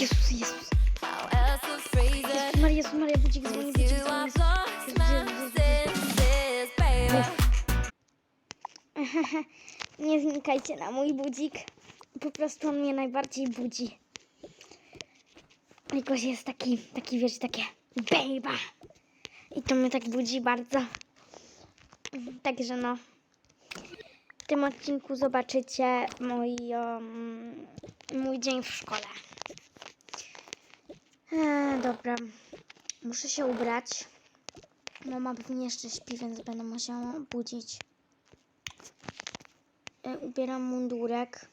Jezus, Jezus. Jezus Maria, Jezus Maria, budzik dzwoni, budzik dzwoni. baby. Nie wnikajcie na mój budzik. Po prostu on mnie najbardziej budzi. Jakoś jest taki, taki wiesz, takie bejba. I to mnie tak budzi bardzo. Także no. Tym odcinku zobaczycie mój, um, mój dzień w szkole. E, dobra. Muszę się ubrać. Mama pewnie jeszcze śpi, więc będę musiała budzić. E, ubieram mundurek.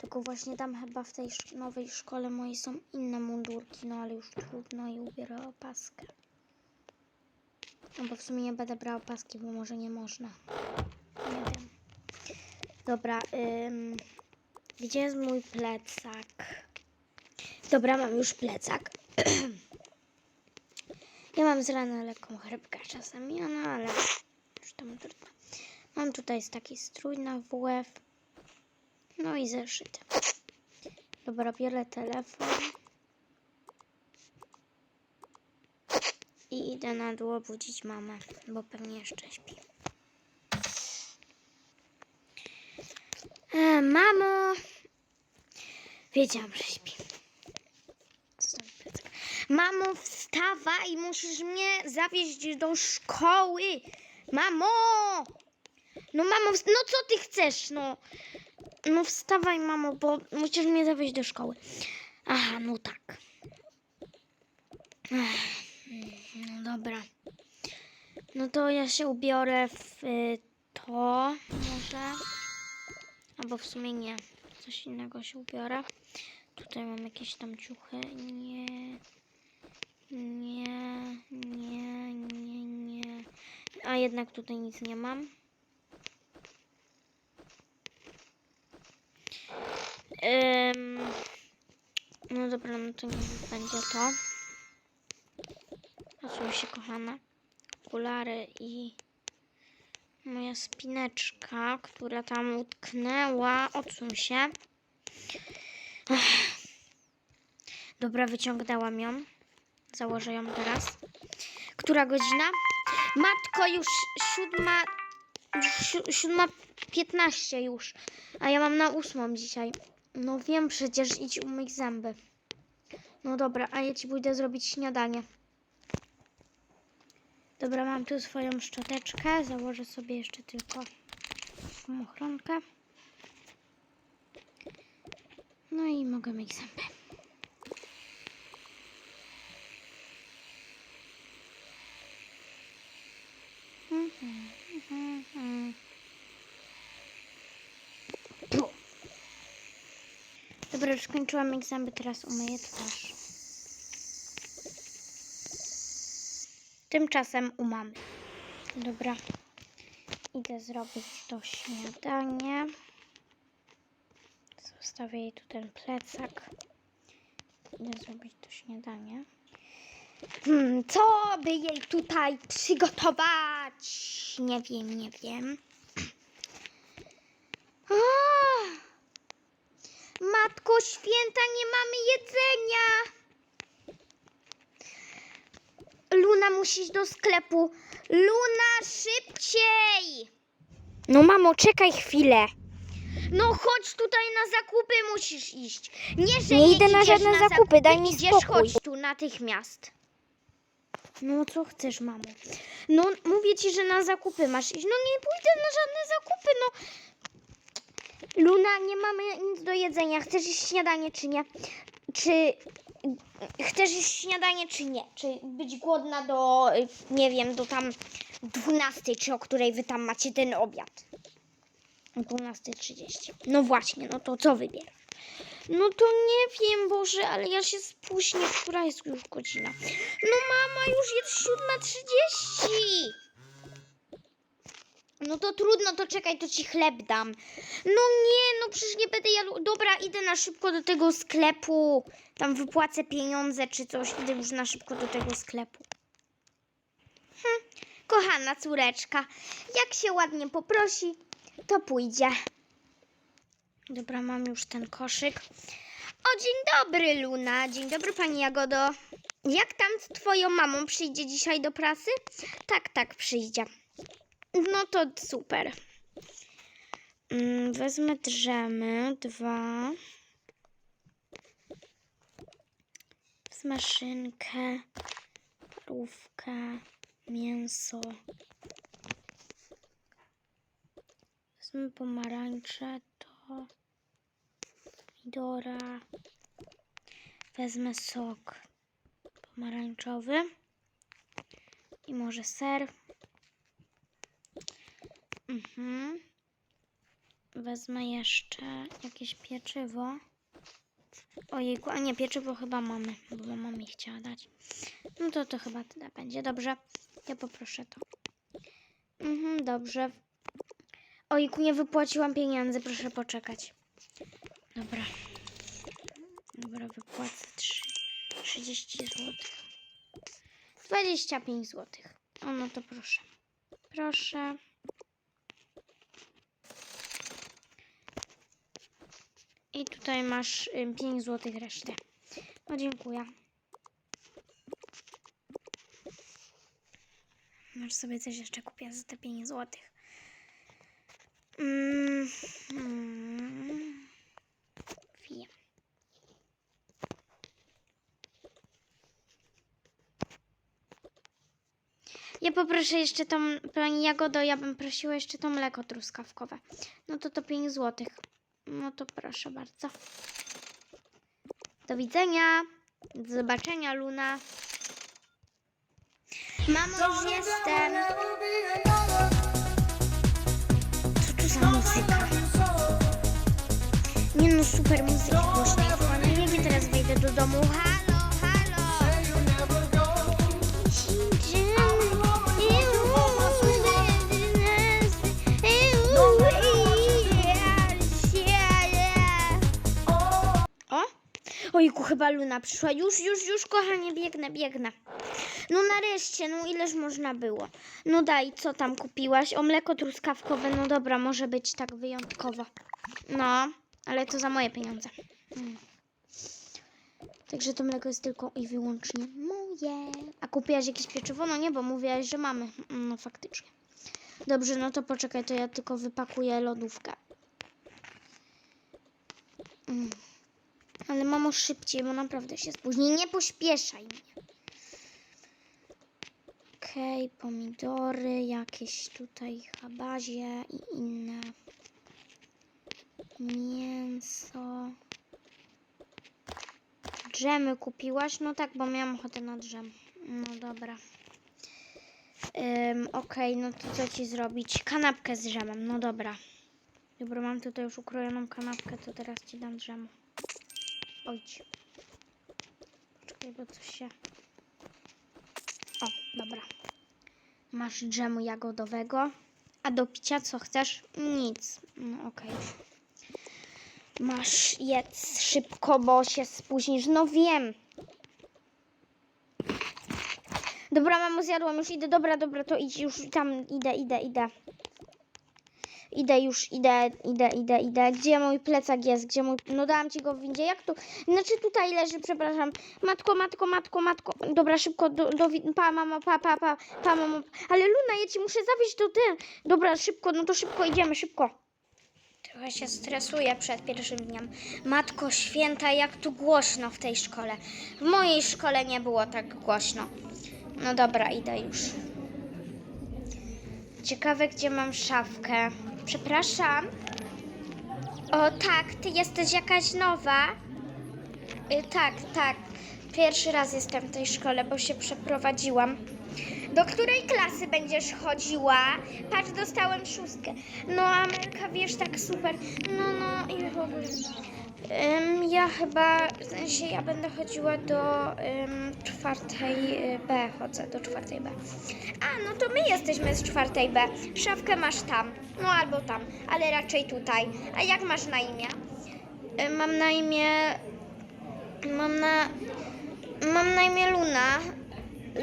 Tylko właśnie tam chyba w tej nowej szkole mojej są inne mundurki, no ale już trudno i ubiorę opaskę. No bo w sumie nie będę brała opaski, bo może nie można. Nie wiem. Dobra, ym, gdzie jest mój plecak? Dobra, mam już plecak. ja mam z rana lekką chrypkę czasami, no ale już tam trudno. Mam tutaj taki strój na WF. No i zeszyt. Dobra, biorę telefon. I idę na dół budzić mamę, bo pewnie jeszcze śpi. E, mamo! Wiedziałam, że śpi. Mamo, wstawaj! Musisz mnie zawieźć do szkoły! Mamo! No mamo, no co ty chcesz, no? No wstawaj, mamo, bo musisz mnie zawieźć do szkoły. Aha, no tak. No dobra. No to ja się ubiorę w y, to może. Albo w sumie nie. Coś innego się ubiorę. Tutaj mam jakieś tam ciuchy. Nie. Nie, nie, nie, nie. A jednak tutaj nic nie mam. Ym, no dobra, no to niech będzie to. Odsuń się, kochana. Okulary i moja spineczka, która tam utknęła. Odsuń się. Ech. Dobra, wyciągnęłam ją. Założę ją teraz. Która godzina? Matko, już siódma, si- siódma piętnaście już. A ja mam na ósmą dzisiaj. No wiem przecież, idź umyć zęby. No dobra, a ja ci pójdę zrobić śniadanie. Dobra, mam tu swoją szczoteczkę. Założę sobie jeszcze tylko ochronkę. No i mogę myć zęby. Dobra, już skończyłam myć zęby, teraz umyję twarz. Tymczasem u mamy. Dobra. Idę zrobić to śniadanie. Zostawię jej tu ten plecak. Idę zrobić to śniadanie. Hmm, co by jej tutaj przygotować? Nie wiem, nie wiem. Matko święta, nie mamy jedzenia. Luna, musisz do sklepu. Luna, szybciej! No mamo, czekaj chwilę. No chodź tutaj na zakupy musisz iść. Nie, że Nie nie, idę na idziesz żadne zakupy, daj mi idziesz, spokój. chodź tu natychmiast. No co chcesz, mamo? No mówię ci, że na zakupy masz iść. No nie pójdę na żadne zakupy, no. Luna, nie mamy nic do jedzenia. Chcesz iść śniadanie czy nie? Czy chcesz iść śniadanie czy nie? Czy być głodna do, y, nie wiem, do tam 12, czy o której wy tam macie ten obiad? O 12.30. No właśnie, no to co wybierasz? No to nie wiem, Boże, ale ja się spóźnię. Która jest już godzina? No mama, już jest 7.30. No to trudno, to czekaj, to ci chleb dam. No nie, no przecież nie będę jadł. Dobra, idę na szybko do tego sklepu. Tam wypłacę pieniądze czy coś. Idę już na szybko do tego sklepu. Hm, kochana córeczka, jak się ładnie poprosi, to pójdzie. Dobra, mam już ten koszyk. O, dzień dobry, Luna. Dzień dobry, pani Jagodo. Jak tam z twoją mamą przyjdzie dzisiaj do pracy? Tak, tak, przyjdzie. No to super. Mm, Wezmę drzemy, dwa. Wezmę szynkę, parówkę, mięso. Wezmę pomarańcze, to pomidora. Wezmę sok pomarańczowy i może ser. Mhm. Wezmę jeszcze jakieś pieczywo. Ojejku, a nie, pieczywo chyba mamy, bo mama mi chciała dać. No to to chyba tyle będzie. Dobrze, ja poproszę to. Mhm, dobrze. Ojku, nie wypłaciłam pieniędzy, proszę poczekać. Dobra. Dobra, wypłacę trzy- 30 zł. 25 zł. O, no to proszę. Proszę. I tutaj masz 5 zł resztę. No dziękuję. Może sobie coś jeszcze kupię za te 5 zł. Mm, mm. Wiem. Ja poproszę jeszcze tą, pani Jagodo, ja bym prosiła jeszcze to mleko truskawkowe. No to to 5 zł. No to proszę bardzo. Do widzenia. Do zobaczenia, Luna. Mamo, już jestem. Co tu za muzyka? Nie no, super muzyka głośnej. Jak ja teraz wejdę do domu? Halo, Ojku, chyba Luna przyszła. Już, już, już, kochanie, biegnę, biegnę. No nareszcie, no ileż można było. No daj, co tam kupiłaś? O mleko truskawkowe, no dobra, może być tak wyjątkowo. No, ale to za moje pieniądze. Mm. Także to mleko jest tylko i wyłącznie moje. A kupiłaś jakieś pieczywo? No nie, bo mówiłaś, że mamy. Mm, No faktycznie. Dobrze, no to poczekaj, to ja tylko wypakuję lodówkę. Mm. Ale mamo szybciej, bo naprawdę się spóźni. Nie pośpieszaj mnie. Okej, pomidory, jakieś tutaj habazie i inne. Mięso. Drzemy kupiłaś? No tak, bo miałam ochotę na drzem. No dobra. Ym, Okej, no to co ci zrobić? Kanapkę z drzemem, no dobra. Dobra, mam tutaj już ukrojoną kanapkę, to teraz ci dam drzemu. Ojdź. Czekaj, bo coś się... O, dobra. Masz dżemu jagodowego. A do picia co chcesz? Nic. No okej. Masz jedz szybko, bo się spóźnisz. No wiem. Dobra, mamo, zjadłam, już idę. Dobra, dobra, to idź już tam. Idę, idę, idę. Idę już, idę, idę, idę, idę. Gdzie mój plecak jest? Gdzie mój... No dałam ci go w windzie. Jak tu? Znaczy tutaj leży, przepraszam. Matko, matko, matko, matko. Dobra, szybko do, do Pa, mamo, pa, pa, pa, pa, mamo. Ale Luna, ja ci muszę zawieźć do ty. Dobra, szybko, no to szybko idziemy, szybko. Trochę się stresuję przed pierwszym dniem. Matko święta, jak tu głośno w tej szkole. W mojej szkole nie było tak głośno. No dobra, idę już. Ciekawe, gdzie mam szafkę. Przepraszam. O tak, ty jesteś jakaś nowa? Y, tak, tak. Pierwszy raz jestem w tej szkole, bo się przeprowadziłam. Do której klasy będziesz chodziła? Patrz, dostałem szóstkę. No, Amelka, wiesz, tak super. No, no i w ogóle. Ym, ja chyba, w sensie ja będę chodziła do ym, czwartej y, B, chodzę do czwartej B. A, no to my jesteśmy z czwartej B. Szafkę masz tam, no albo tam, ale raczej tutaj. A jak masz na imię? Y, mam na imię... Mam na... Mam na imię Luna.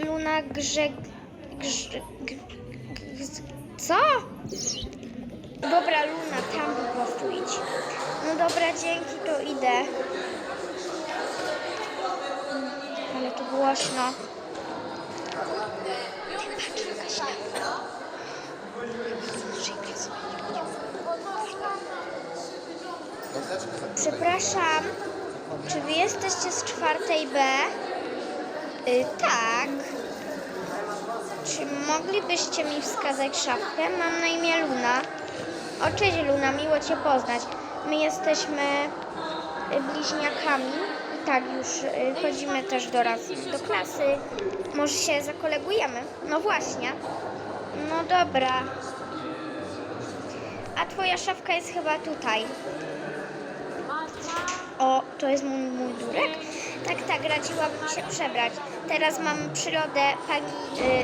Luna Grze... Grze... G... G... Co? Dobra, Luna, tam po prostu idź. No dobra, dzięki, to idę. Ale tu głośno. Przepraszam, czy wy jesteście z czwartej B? Y, tak. Czy moglibyście mi wskazać szafkę? Mam na imię Luna. O, cześć Luna, miło Cię poznać. My jesteśmy y, bliźniakami. I tak, już y, chodzimy też do raz do klasy. Może się zakolegujemy? No właśnie. No dobra. A Twoja szafka jest chyba tutaj. O, to jest mój mundurek? Tak, tak, radziłabym się przebrać. Teraz mamy przyrodę, pani,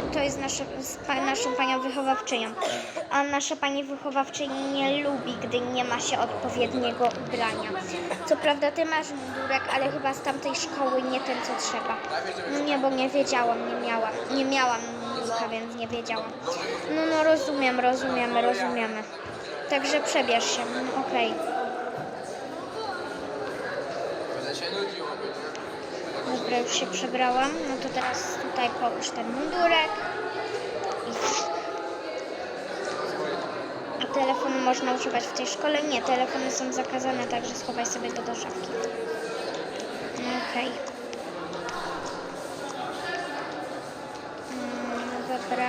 y, to jest nasza, pa, naszą panią wychowawczynią. A nasza pani wychowawczyni nie lubi, gdy nie ma się odpowiedniego ubrania. Co prawda ty masz mundurek, ale chyba z tamtej szkoły nie ten, co trzeba. No nie, bo nie wiedziałam, nie miałam. Nie miałam mundurka, więc nie wiedziałam. No, no, rozumiem, rozumiemy, rozumiemy. Także przebierz się, okej. Dobra, już się przebrałam. No to teraz tutaj połóż ten mundurek. A telefonu można używać w tej szkole? Nie, telefony są zakazane, także schowaj sobie go do szafki. No okej. Mm, dobra.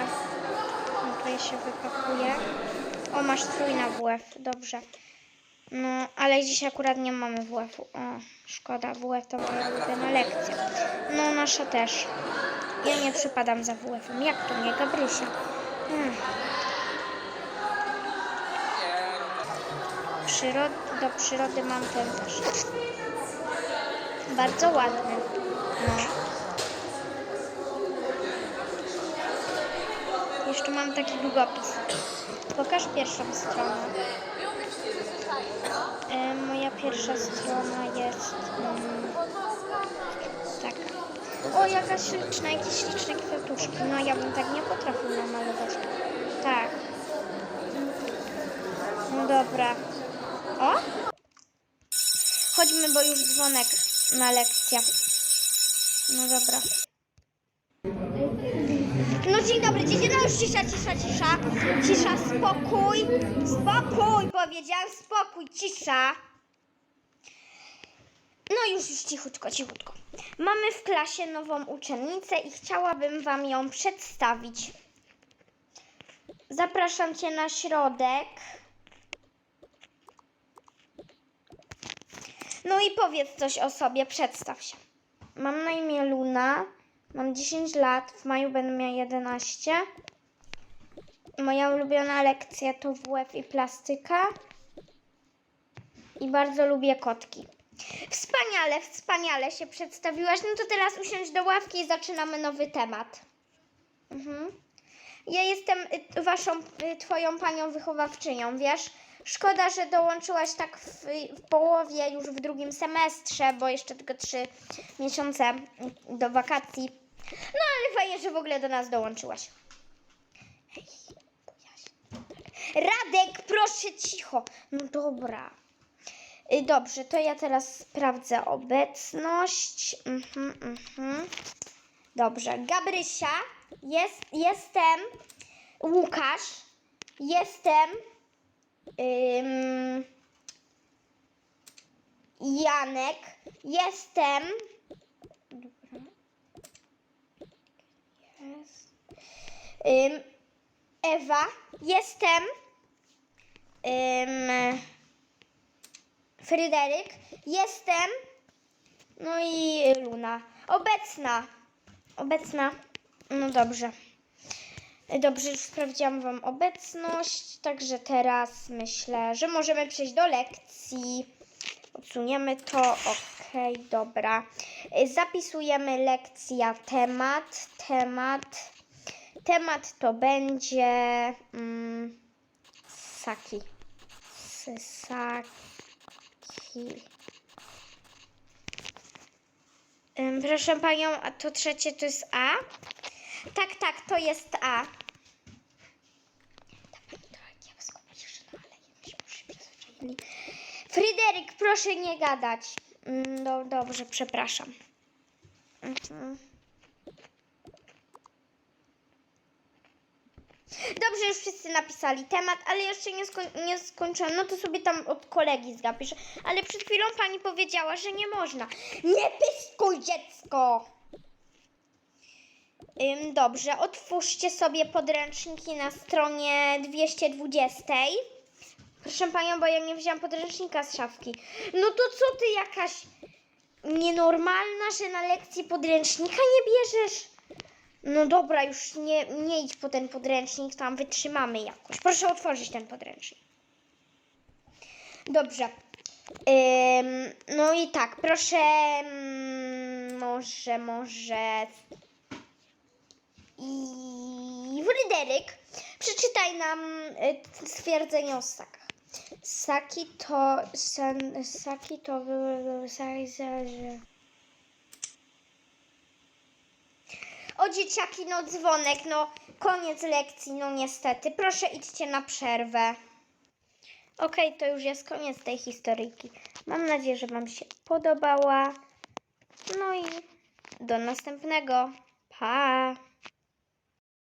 No to ja się wypakuję. O, masz strój na WF. Dobrze. No, ale dziś akurat nie mamy WF-u. O, szkoda, WF to moja ulubiona lekcja. No, nasza też. Ja nie przypadam za WF-em. Jak to nie, Gabrysia? Hmm. Przyrod do przyrody mam ten też. Bardzo ładny. No. Jeszcze mam taki długopis. Pokaż pierwszą stronę. Pierwsza strona jest mm, taka. O, jaka śliczna, jakieś śliczne kwiatuszki. No, ja bym tak nie potrafił namalować. Tak. No dobra. O! Chodźmy, bo już dzwonek na lekcję. No dobra. No dzień dobry, dzień dobry, już cisza, cisza, cisza. Cisza, spokój. Spokój, powiedziałam, spokój, cisza. No już, już cichutko, cichutko. Mamy w klasie nową uczennicę i chciałabym Wam ją przedstawić. Zapraszam Cię na środek. No i powiedz coś o sobie, przedstaw się. Mam na imię Luna, mam 10 lat, w maju będę miała 11. Moja ulubiona lekcja to WF i plastyka. I bardzo lubię kotki. Wspaniale, wspaniale się przedstawiłaś. No to teraz usiądź do ławki i zaczynamy nowy temat. Mhm. Ja jestem y, waszą, y, twoją panią wychowawczynią, wiesz? Szkoda, że dołączyłaś tak w, w połowie, już w drugim semestrze, bo jeszcze tylko trzy miesiące do wakacji. No ale fajnie, że w ogóle do nas dołączyłaś. Radek, proszę cicho. No dobra. Y, Dobrze, to ja teraz sprawdzę obecność. Mhm, mhm. Dobrze, Gabrysia, jest, jestem. Łukasz, jestem. Ym, Janek, jestem. Ym, Ewa, jestem. Ym, Fryderyk, jestem. No i Luna. Obecna. Obecna. No dobrze. Dobrze, już sprawdziłam Wam obecność, także teraz myślę, że możemy przejść do lekcji. Odsuniemy to. Okej, dobra. Zapisujemy lekcja temat. Temat. Temat to będzie mm, saki. Saki. Proszę panią, a to trzecie to jest A? Tak, tak, to jest A. Tak, Fryderyk, proszę nie gadać. No dobrze, przepraszam. Mhm. Dobrze, już wszyscy napisali temat, ale jeszcze nie, skoń- nie skończyłam. No to sobie tam od kolegi zapiszę. Ale przed chwilą pani powiedziała, że nie można. Nie pyskuj, dziecko! Ym, dobrze, otwórzcie sobie podręczniki na stronie 220. Proszę panią, bo ja nie wzięłam podręcznika z szafki. No to co ty jakaś nienormalna, że na lekcji podręcznika nie bierzesz? No dobra, już nie, nie idź po ten podręcznik, tam wytrzymamy jakoś. Proszę otworzyć ten podręcznik. Dobrze. Ym, no i tak, proszę. mm, może, może. I Fryderyk, przeczytaj nam y, stwierdzenie o ssakach. Ssaki to. San, ssaki to. były- ssaki za- O dzieciaki, no dzwonek, no koniec lekcji, no niestety. Proszę idźcie na przerwę. Okej, to już jest koniec tej historyjki. Mam nadzieję, że Wam się podobała. No i do następnego. Pa!